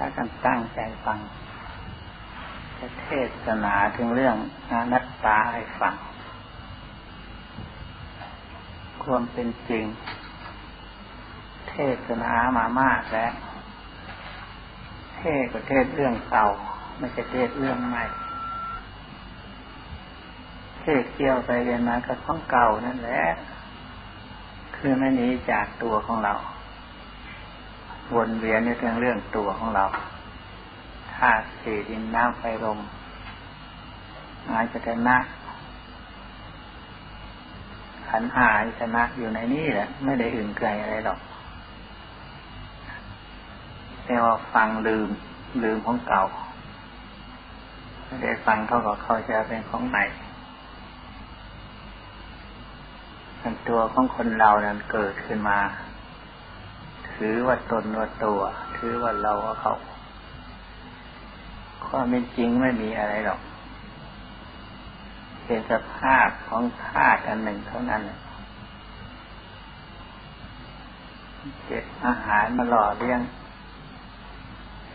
ถ้ากันตั้งใจฟังจะเทศนาถึงเรื่องอนัตตาให้ฟัง ความเป็นจริง เทศนามามากแล้ว เทศก็เทศเรื่องเก่า ไม่ใช่เทศเรื่องใหม่ เทศเกี่ยวไปเรียนมาก็ของเก่านั่นแหละ คือไม่หนีจากตัวของเรา วนเวียนในเรื่องเรื่องตัวของเราธาตุสี่ดินน้ำไฟลมอายจนะขันหายชนะอยู่ในนี้แหละ ไม่ได้อื่นไกลอะไรหรอกแต่ว่าฟังลืมลืมของเก่าไม่ได้ฟังเขาก็เขาจะเป็นของใหม่ตัวของคนเรานั้นเกิดขึ้นมา ถือว่าตนว่าตัว ถือว่าเราว่าเขาความเป็นจริงไม่มีอะไรหรอกเป็นสภาพของธาตุอันหนึ่งเท่านั้นเก็บอาหารมาหล่อเลี้ยง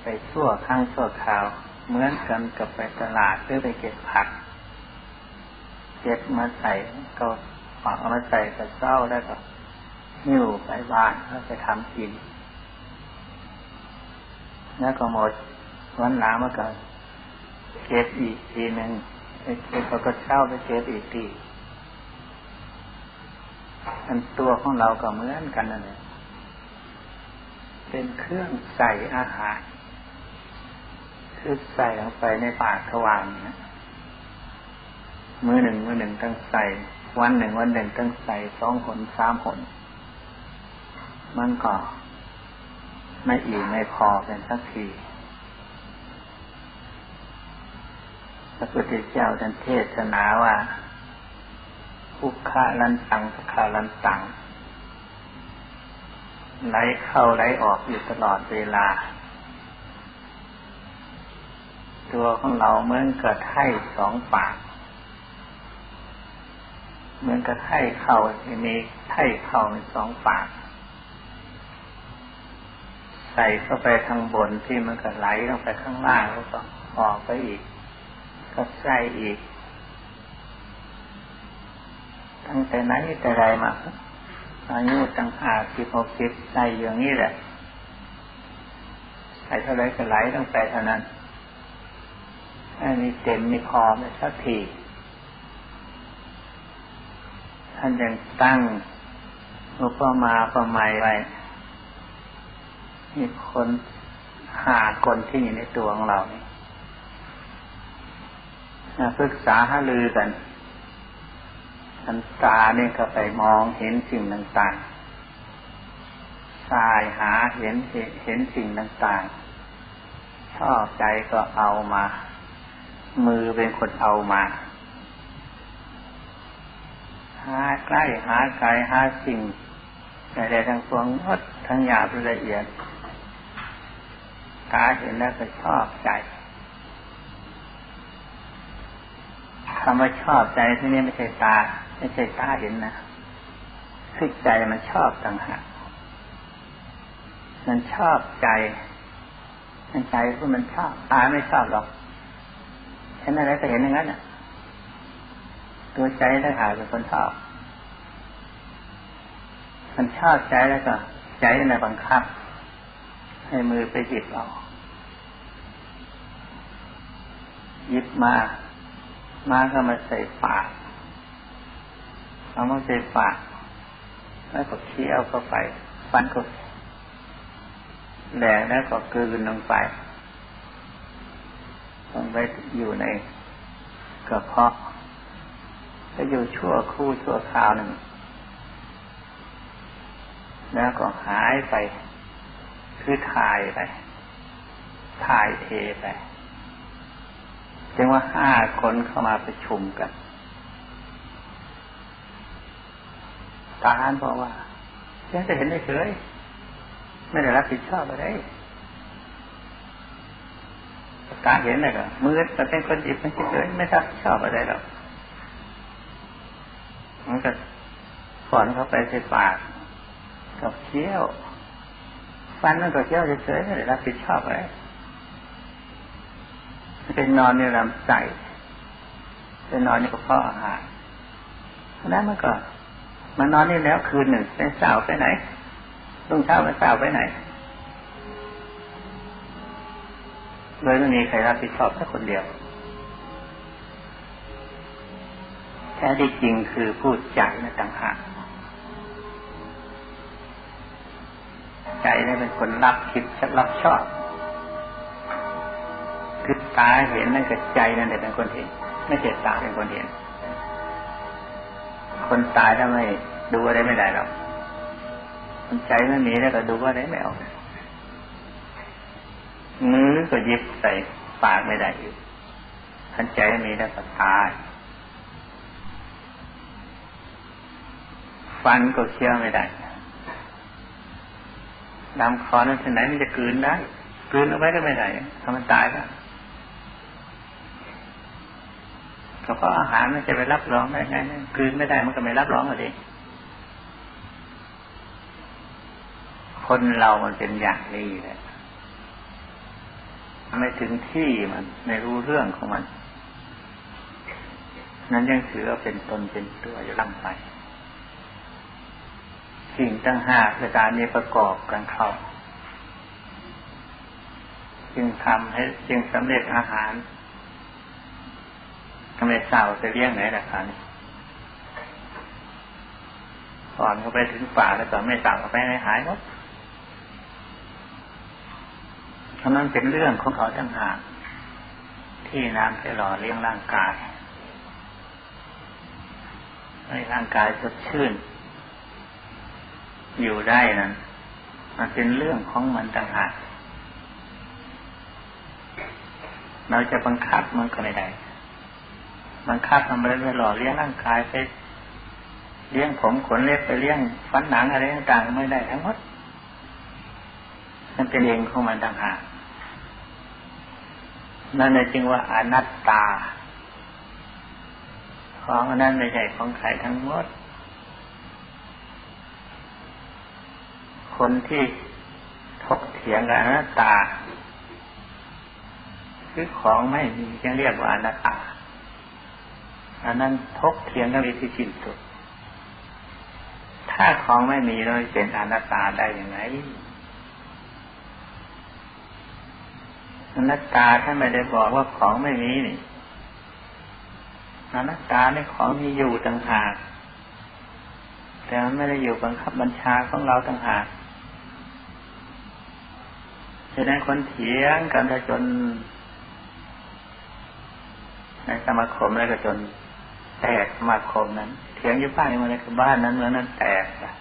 ไปชั่วข้างชั่วคราว เหมือนกันกับไปตลาดหรือไปเก็บผัก เก็บมาใส่ก็ฝังมาใส่กระเซ้าแล้วก็ หิ้วไปบ้านแล้วไปทำกิน แล้วก็หมดวันหลังมาก็เก็บอีกทีหนึ่งไปเก็บก็เช่าไปเก็บอีกทีอันตัวของเราก็เหมือนกันนั่นแหละเป็นเครื่องใส่อาหารคือใส่ลงไปในปากทวารนะมือหนึ่งมือหนึ่งต้องใส่ วันหนึ่งวันหนึ่งต้องใส่สองผลสามผล มันก็ไม่อิ่มไม่พอเป็นสักทีพระพุทธเจ้าท่านเทศนาว่าภุคาลันตังภุคาลันตังไหลเข้าไหลออกอยู่ตลอดเวลา ตัวของเราเหมือนกระไถ่สองปาก เหมือนกระไถ่เข่ามีไถ่เข่าในสองปาก ใส่เข้าไปทางบนที่มันก็ไหลลงไปข้างล่างแล้วก็ออกไปอีก ก็ใส่อีก ตั้งแต่ไหนแต่ไรมาอายุตั้งห้าสิบหกสิบใส่อย่างนี้แหละใส่เท่าไรก็ไหลต้องไปเท่านั้นอันนี้เต็มมีพอไม่สักทีท่านยังตั้งอุปมาประไมยไว้ มีคนหาคนที่อยู่ในตัวของเรานี่ปรึกษาหาลือกันอันตาเนี่ยก็ไปมองเห็นสิ่งต่างๆสายหาเห็นเห็นสิ่งต่างๆ ชอบใจก็เอามา มือเป็นคนเอามา หาใกล้หาไกลหาสิ่งอะไรทั้งปวงงดทั้งหยาบละเอียด ตาเห็นแล้วก็ชอบใจคำว่าชอบใจที่นี่ไม่ใช่ตา ไม่ใช่ตาเห็นนะคือใจมันชอบต่างหากมันชอบใจมันใจก็มันชอบตาไม่ชอบหรอกเห็นอะไรก็เห็นอย่างนั้นอะตัวใจถ้าหาเป็นคนชอบ มันชอบใจแล้วก็ ใจในบังคับ ให้มือไปหยิบเอา หยิบมา มาก็มาใส่ปากเอามาใส่ปากแล้วก็เคี้ยวเข้าไปฟันก็แหลกแล้วก็กลืนลงไปลงไปอยู่ในกระเพาะก็อยู่ชั่วคู่ชั่วคราวหนึ่ง แล้วก็หายไป คือถ่ายไป ถ่ายเทไป จึงว่าห้าคนเข้ามาประชุมกันทหารบอกว่าเพียงแต่เห็นเฉยไม่ได้รับผิดชอบอะไรตาเห็นเลยก็มือแต่เป็นคนจิบไม่เฉยไม่รับผิดชอบอะไรหรอกมันก็ฝอนเข้าไปใส่ปากกับเคี้ยวฟันมันก็เคี้ยวเฉยไม่ได้รับผิดชอบอะไร เป็นนอนในลำไส้เป็นนอนในกระเพาะอาหารเพราะนั้นมันก็มานอนนี่แล้วคืนหนึ่งเป็นสาวไปไหนรุ่งเช้าเป็นสาวไปไหนเลยไม่มีใครรับผิดชอบสักคนเดียวแท้ที่จริงคือพูดใจนะต่างหากใจนี่เป็นคนรับคิดรับชอบ คือตาเห็นนั่นกับใจนั่นแหละเป็นคนเห็น ไม่ใช่ตาเป็นคนเห็น คนตายถ้าไม่ดูอะไรไม่ได้หรอกคนใจไม่มีแล้วก็ดูอะไรไม่ออกมือก็ยิบใส่ปากไม่ได้อยู่ทันใจไม่มีแล้วก็ตายฟันก็เคี้ยวไม่ได้ดำคอนั้นที่ไหนมันจะกืนได้กืนเอาไว้ก็ไม่ได้ถ้ามันตายแล้ว ก็เพราะอาหารมันจะไปรับรองได้ไงกืนไม่ได้มันก็ไม่รับรองอะดิคนเรามันเป็นอย่างนี้แหละไม่ถึงที่มันไม่รู้เรื่องของมัน นั้นยังถือว่าเป็นตนเป็นตัวอยู่ลำไปสิ่งตั้งห้าประการนี้ประกอบกันเข้าจึงทำให้จึงสำเร็จอาหาร ทำไมสาจะเลี้ยงไหนล่ะครับก่อนเขาไปถึงป่าแล้วก็ไม่สาวไปไหนหายหมดเพราะนั้นเป็นเรื่องของเขาต่างหากที่น้ำจะหล่อเลี้ยงร่างกายให้ร่างกายสดชื่น อยู่ได้นั้น มันเป็นเรื่องของมันต่างหากเราจะบังคับมันก็ไม่ได้ บังคับทำอะไรไปหล่อเลี้ยงร่างกายไปเลี้ยงผมขนเล็บไปเลี้ยงฟันหนังอะไรต่างๆไม่ได้ทั้งหมดมันเป็นเองของมันต่างหากนั่นเลยจึงว่าอนัตตา ของนนั้นไม่ใช่ของใครทั้งหมด คนที่ทกเถียงกับอนัตตา คือของไม่มีจึงเรียกว่าอนัตตา อันนั้นทกเถียงกันไปที่สิ้นสุดถ้าของไม่มีเลยเป็นอนัตตาได้อยังไงอนัตตาท่านไม่ได้บอกว่าของไม่มีนี่อนัตตาในของมีอยู่ต่างหากแต่มันไม่ได้อยู่บังคับบัญชาของเราต่างหากฉะนั้นคนเถียงกันจนในสมาคมแล้วก็จน แตกสมาคมนั้น เถียงอยู่บ้านมันในบ้านนั้นเมืองนั้นแตกอะ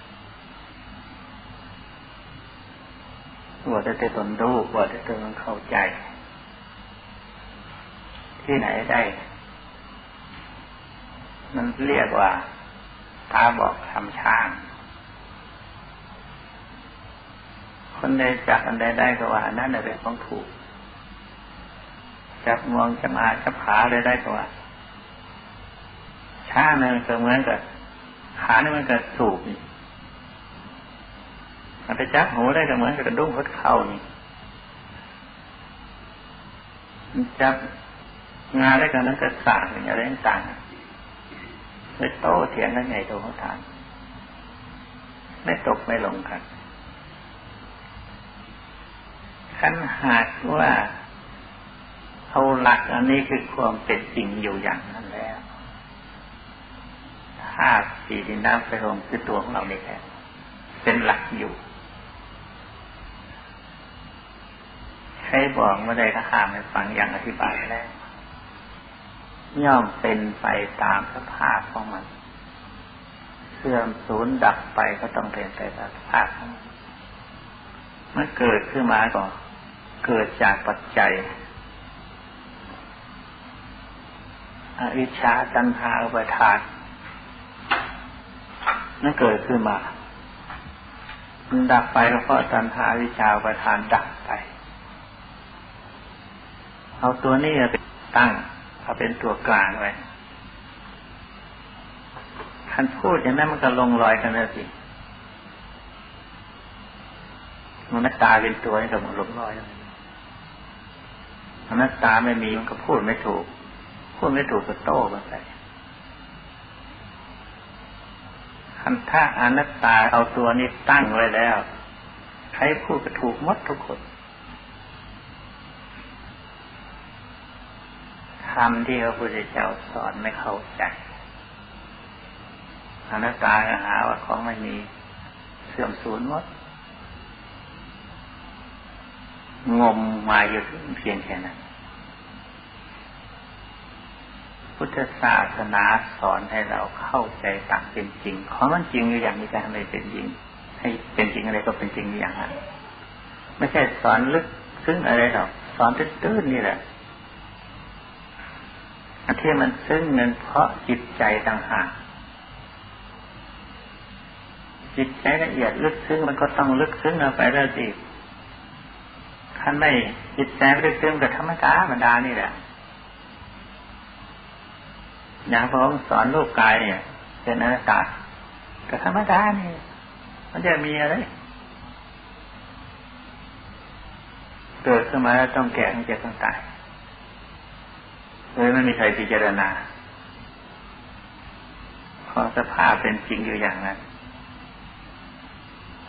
ว่าจะตนรู้ว่าจะตนเข้าใจ ที่ไหนได้ มันเรียกว่าตาบอกทำช้าง คนใดจับอันใดได้ก็ว่า นั่นเป็นของถูกจับงวงจับอาจับขาได้ได้ก็ว่า ช้างนั่นก็เหมือนกับขาเนี่ยมันก็ถูกนี่มันไปจับหูได้ก็เหมือนกับกระดุ้งพัดเข่านี่จับงานได้กันนั้นก็สั่งอะไรต่างๆไปโต้เถียงกันใหญ่โตเขาทานไม่ตกไม่ลงกันขันหากว่าเอาหลักอันนี้คือความเป็นจริงอยู่อย่างนั้น ธาตุสี่ดินน้ำไฟลมคือตัวของเราเนี่แหละเป็นหลักอยู่ใครบอกไม่ได้ก็ห้ามให้ฟังอย่างอธิบายแล้วย่อมเป็นไปตามสภาพของมันเสื่อมสูญดับไปก็ต้องเป็นไปตามสภาพของมันมันเกิดขึ้นมาก็เกิดจากปัจจัยอวิชชาตัณหาอุปทาน นั่นเกิดขึ้นมามันดับไปก็เพราะตัณหาวิชาอุปทานดับไป เอาตัวนี้ไปตั้งเอาเป็นตัวกลางไว้คันพูดอย่างนั้นมันก็ลงรอยกันแล้วสิมันไม่ตาเป็นตัวนี่ก็มันลงรอยอนัตตาไม่มีมันก็พูดไม่ถูก พูดไม่ถูกก็โต้กันไป คันถ้าอนัตตาเอาตัวนี้ตั้งไว้แล้ว ใครพูดก็ถูกมดทุกคนคำที่พระพุทธเจ้าสอนไม่เข้าใจอนัตตาหาว่าของไม่มีเสื่อมสูญหมดงมมาอยู่เพียงแค่นั้น พุทธศาสนาสอนให้เราเข้าใจตามเป็นจริง ของมันจริงอยู่อย่างนี้แต่ทำไมเป็นจริง ให้เป็นจริงอะไรก็เป็นจริงอย่างนั้นไม่ใช่สอนลึกซึ้งอะไรหรอกสอนตื้นๆนี่แหละอันที่มันซึ้งนั้นเพราะจิตใจต่างหากจิตใจละเอียดลึกซึ้งมันก็ต้องลึกซึ้งเอาไปแล้วสิท่านไม่จิตใจลึกซึ้งกับธรรมดาธรรมดานี่แหละ อย่างพระองค์สอนรูปกายเนี่ย เป็นอนัตตากับธรรมดาเนี่ย มันจะมีอะไร เกิดขึ้นมาแล้วต้องแก่ต้องเจ็บต้องตายเลยไม่มีใครพิจารณาพอสภาพเป็นจริงอยู่อย่างนั้น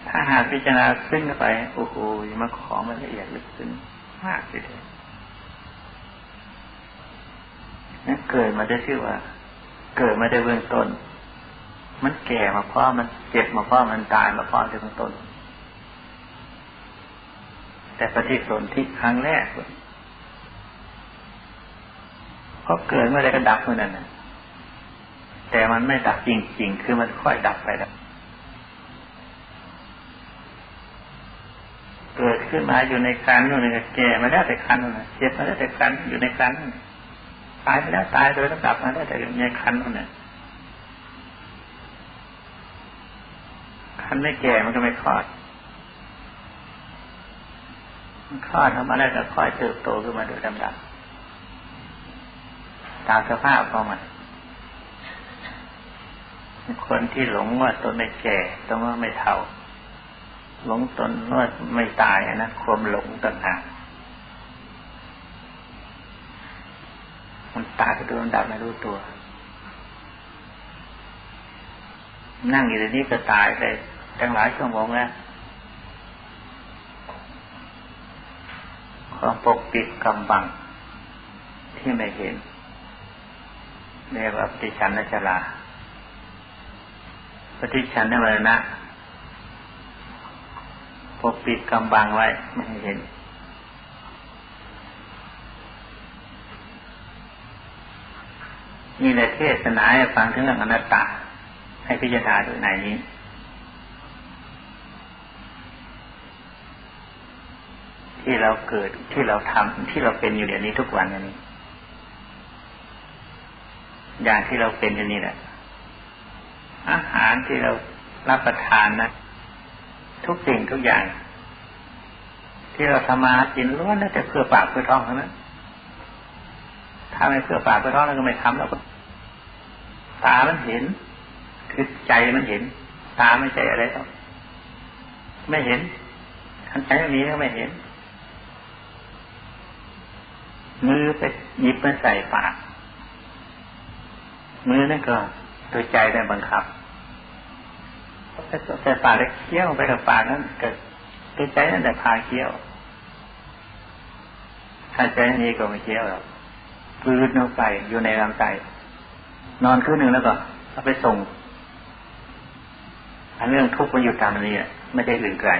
ถ้าหากพิจารณาซึ้งไป โอ้โหมาของมันละเอียดลึกซึ้งมากเลย นั่นเกิดมาได้ชื่อว่า เกิดมาได้เบื้องต้น มันแก่มาเพราะมันเจ็บมาเพราะมันตายมาเพราะเบื้องต้น แต่ปฏิสนธิครั้งแรกเพราะเกิดเมื่อไรก็ดับเมื่อนั้นนะแต่มันไม่ดับจริงๆ คือมันค่อยดับไปแล้วเกิดขึ้นมาอยู่ในคันนู่นนี่แก่มาได้แต่คันนู่นเจ็บมาได้แต่คันอยู่ในคัน ตายไปแล้วตายโดยต้องดับมาได้แต่ในคันนู่นน่ะคันไม่แก่มันก็ไม่คลอดมันคลอดทำมาได้วก็ค่อยเติบโตขึ้นมาโดยลำดับตามสภาพของมันคนที่หลงว่าตนไม่แก่ตนว่าไม่เท่า หลงตนว่าไม่ตายนะความหลงต่างหาก มันตายไปโดนดับไม่รู้ตัว นั่งอยู่ในนี้ก็ตายไปตั้งหลายชั่วโมงแล้วความปกปิดกำบัง ที่ไม่เห็นเรียกว่าปฏิชันนชลาปฏิชันนวรณะปกปิดกำบังไว้ไม่ให้เห็น นี่แหละเทศนาให้ฟังถึงเรื่องอนัตตา ให้พิจารณาดูในนี้ ที่เราเกิดที่เราทำที่เราเป็นอยู่เดี๋ยวนี้ทุกวันนี้ อย่างที่เราเป็นอยู่นี่แหละ อาหารที่เรารับประทานนะทุกสิ่งทุกอย่าง ที่เราทำมากินล้วนแล้วแต่เพื่อปากเพื่อท้องเท่านั้นถ้าไม่เพื่อปากเพื่อท้องเราก็ไม่ทำเราก็ ตามันเห็น คือใจมันเห็น ตาไม่ใช่อะไรหรอกไม่เห็นทันใจไม่มีก็ไม่เห็น มือไปหยิบมันใส่ปาก มือนั่นก็ตัวใจได้บังคับแต่ปากได้เคี้ยวไปกับปากนั้นเกิดตัวใจนั่นแต่พาเคี้ยวถ้าใจนี้ก็ไม่เคี้ยวหรอกปืนลงไปอยู่ในลำไส้ นอนคืนหนึ่งแล้วก็เอาไปส่งอันเรื่องทุกข์มันอยู่ตามนี้ไม่ได้อื่นไกล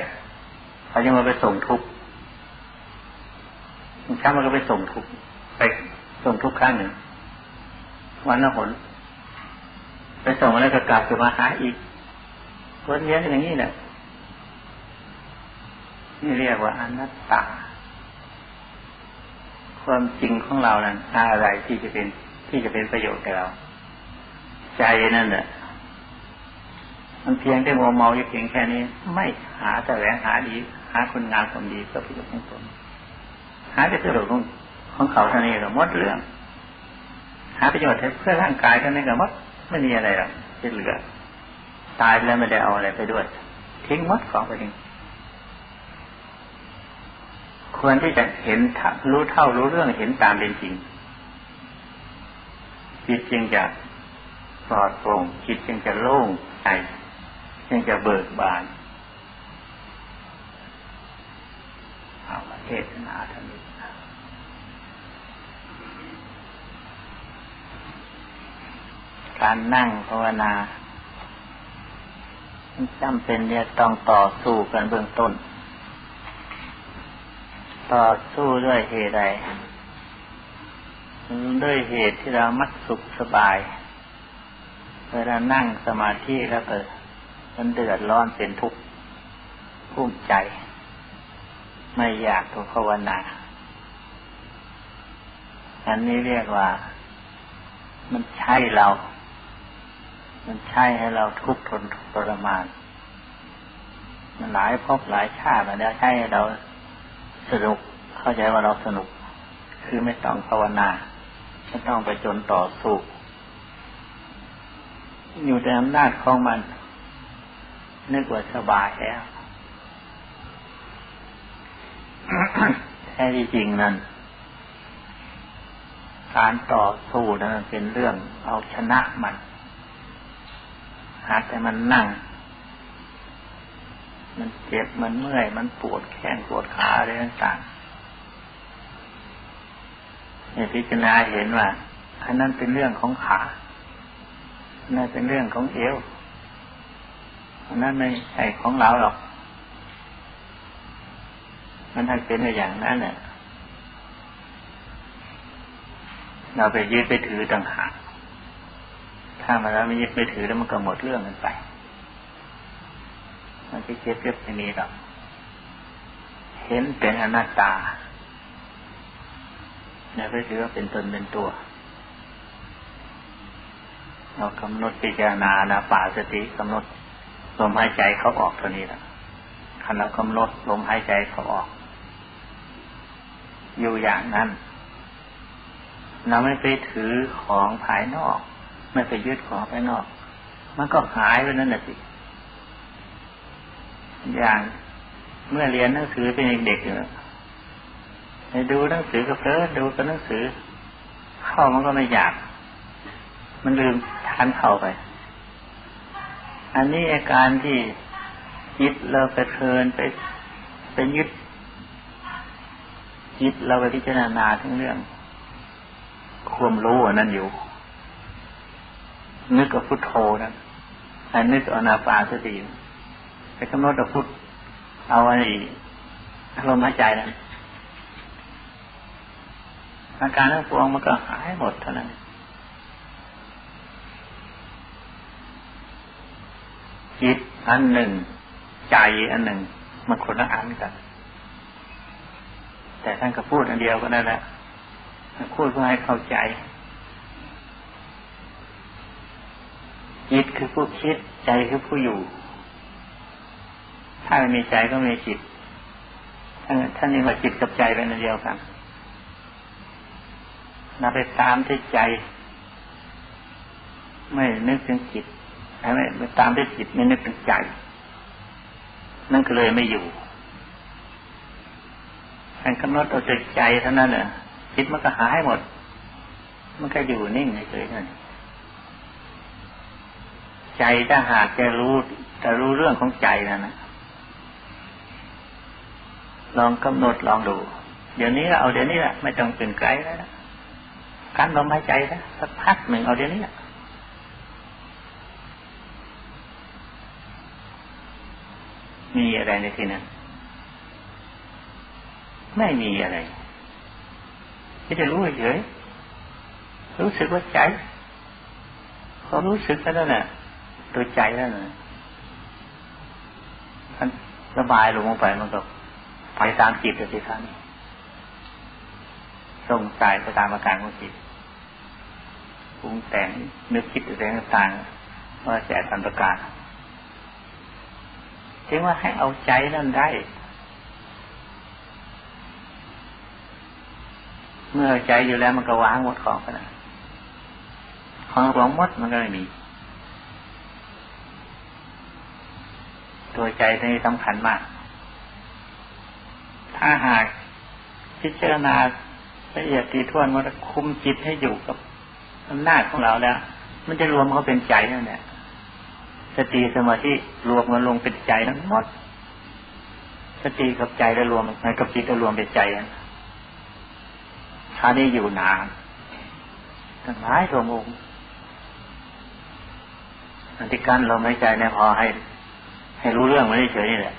เขาจะมาไปส่งทุกข์ช้ามันก็ไปส่งทุกข์ไปส่งทุกข์ครั้งหนึ่งวันละหนไปส่งแล้วก็กลับมาหาอีกวนเวียนอย่างนี้แหละนี่เรียกว่าอนัตตา ความจริงของเรานั้นอะไรที่จะเป็นที่จะเป็นประโยชน์แก่เรา ใจนั่นแหละมันเพียงได้มัวเมาอยู่เพียงแค่นี้ ไม่หาแต่แหวงหาดี หาคนงานคนดีเพื่อประโยชน์ของตนหาแต่ประโยชน์ของของเขาเท่านี้ก็หมดเรื่อง หาประโยชน์เพื่อร่างกายเท่านี้ก็หมดไม่มีอะไรหรอกที่เหลือ ตายแล้วไม่ได้เอาอะไรไปด้วย ทิ้งมดของไปทิ้งควรที่จะเห็นรู้เท่ารู้เรื่องเห็นตามเป็นจริงจิตจึงจะ ปลอดโปร่งจิตจึงจะโล่งใจจึงจะเบิกบานเอาเทศนาท่านนี้การนั่งภาวนาจำเป็นเนี่ยต้องต่อสู้กันเบื้องต้น ต่อสู้ด้วยเหตุใดด้วยเหตุที่เรามักสุขสบาย เวลานั่งสมาธิแล้วเกิดมันเดือดร้อนเป็นทุกข์พุ่มใจ ไม่อยากตัวภาวนา อันนี้เรียกว่า มันใช่เรา มันใช่ให้เราทุกข์ทนทรมาน มันหลายพบหลายชาติมาแล้วใช่ให้เราสนุกเข้าใจว่าเราสนุก คือไม่ต้องภาวนาไม่ต้องไปจนต่อสู้ อยู่ในอำนาจของมัน นึกว่าสบายแล้วแท้ที่จริงนั้น การต่อสู้นั้นเป็นเรื่องเอาชนะมัน หาแต่มันนั่ง มันเจ็บมันเมื่อย มันปวดแข้งปวดขาอะไรต่างๆเนี่ยพิจารณาเห็นว่าอันนั้นเป็นเรื่องของขา นั่นเป็นเรื่องของเอวอันนั้นไม่ใช่ของเราหรอก มันถ้าเป็นอย่างนั้นเนี่ยเราไปยึดไปถือต่างหากถ้ามาแล้วไม่ยึดไม่ถือแล้วมันก็หมดเรื่องกันไป มันจะเจ็บเจ็บไม่มีหรอก เห็นเป็นอนัตตาเนี่ยไปถือว่าเป็นตนเป็นตัว เรากำหนดพิจารณานาป่าสติกำหนดลมหายใจเขาออกเท่านี้แหละขณะกำหนดลมหายใจเขาออก อยู่อย่างนั้นเราไม่ไปถือของภายนอก ไม่ไปยึดของภายนอก มันก็หายไปนั่นแหละสิอย่างเมื่อเรียนหนังสือเป็นเด็กๆอยู่ไปดูหนังสือก็เพลิดดูกับหนังสือ เข้ามันก็ไม่อยาก มันลืม ทานเข้าไป อันนี้อาการที่ยึดเราไปเพลินไปไปยึดยึดเราไปพิจารณาทั้งเรื่อง ความรู้อันนั้นอยู่ นึกกับพุทโธนั้นอันนึกอนาปาสติไปกำหนดกับพุทเอาไอ้ลมหายใจนั้นอาการทั้งปวงมันก็หายหมดเท่านั้น จิตอันหนึ่ง ใจอันหนึ่ง มันคนละอันกัน แต่ท่านก็พูดอันเดียวก็นั่นแหละพูดเพื่อให้เข้าใจ จิตคือผู้คิด ใจคือผู้อยู่ ถ้าไม่มีใจก็ไม่มีจิตท่านนี้ว่าจิตกับใจเป็นอันเดียวกันนาไปตามที่ใจ ไม่นึกถึงจิต ไม่ไปตามที่จิตไม่นึกถึงใจ นั่นก็เลยไม่อยู่การกำหนดเอาใจใจเท่านั้นเน่ะจิตมันก็หายหมด มันก็อยู่นิ่งเฉยๆนั่นใจถ้าหากจะรู้จะรู้เรื่องของใจนั่นะลองกำหนดลองดู เดี๋ยวนี้เอาเดี๋ยวนี้แหละไม่ต้องเป็นไกลแล้วการลมหายใจนะสักพักหนึ่งเอาเดี๋ยวนี้ มีอะไรในที่นั้น ไม่มีอะไรที่จะรู้เฉยรู้สึกว่าใจเขารู้สึกแล้วน่ะตัวใจแล้วน่ะมันระบายลงไปมันก็ไปตามจิตเลยสิครับส่งใจไปตามอาการของจิตปรุงแต่งนึกคิดอะไรต่างๆว่าแสตันประการ ถึงว่าให้เอาใจนั่นได้ เมื่อใจอยู่แล้วมันก็วางหมดของไปนะของหลงมดมันก็ไม่มี ตัวใจนี่สำคัญมาก ถ้าหากพิจารณาละเอียดตีท่วนมันคุมจิตให้อยู่กับอำนาจของเราแล้ว มันจะรวมเขาเป็นใจนั่นแหละ สติสมาธิรวมกันลงเป็นใจทั้งหมดสติกับใจได้รวมในกับจิตได้รวมเป็นใจนั้นท่านี้อยู่นานทั้งหลายรวมองค์อันที่กั้นลมหายใจเนี่ยพอให้ ให้รู้เรื่องไม่ได้เฉยนี่แหละ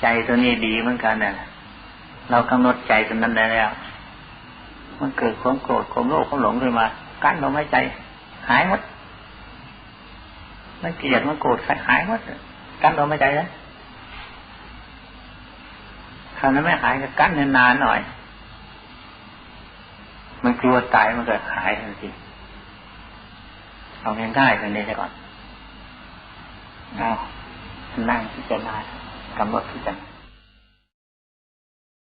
ใจตัวนี้ดีเหมือนกันเนี่ยเรากำหนดใจตัวนั้นได้แล้ว มันเกิดความโกรธความโลภความหลงขึ้นมา กั้นลมหายใจ หายหมดมันเกลียดมันโกรธหายหมดกั้นลมหายใจแล้วคราวนั้นไม่หายก็กั้นนานๆหน่อย มันกลัวตายมันก็หายทันทีเอาง่ายๆกันนี้ก่อนเอานั่งพิจารณากำหนดพิจารณา